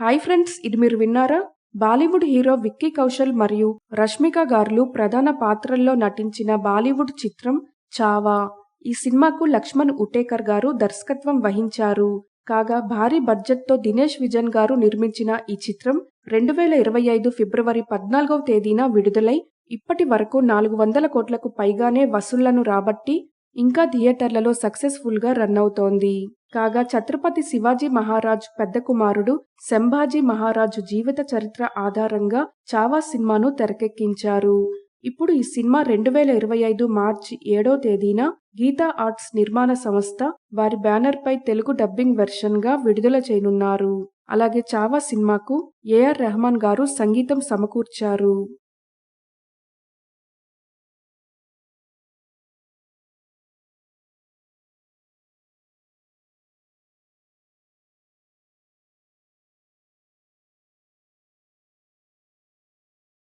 Hi friends ఇది మీరు విన్నారా? బాలీవుడ్ హీరో విక్కీ కౌశల్ మరియు రష్మిక గార్లు ప్రధాన పాత్రల్లో నటించిన బాలీవుడ్ చిత్రం చావా. ఈ సినిమాకు లక్ష్మణ్ ఉటేకర్ గారు దర్శకత్వం వహించారు. కాగా భారీ బడ్జెట్తో దినేష్ విజన్ గారు నిర్మించిన ఈ చిత్రం రెండు వేల ఇరవై ఐదు ఫిబ్రవరి పద్నాలుగవ తేదీన విడుదలై ఇప్పటి వరకు నాలుగు వందల కోట్లకు పైగానే వసూళ్ళను రాబట్టి ఇంకా థియేటర్లలో సక్సెస్ఫుల్గా రన్ అవుతోంది. కాగా ఛత్రపతి శివాజీ మహారాజ్ పెద్ద కుమారుడు సంభాజీ మహారాజు జీవిత చరిత్ర ఆధారంగా చావా సినిమాను తెరకెక్కించారు. ఇప్పుడు ఈ సినిమా రెండు వేల ఇరవై ఐదు మార్చి ఏడో తేదీన గీతా ఆర్ట్స్ నిర్మాణ సంస్థ వారి బ్యానర్పై తెలుగు డబ్బింగ్ వెర్షన్గా విడుదల చేయనున్నారు. అలాగే చావా సినిమాకు ఏఆర్ రెహమాన్ గారు సంగీతం సమకూర్చారు.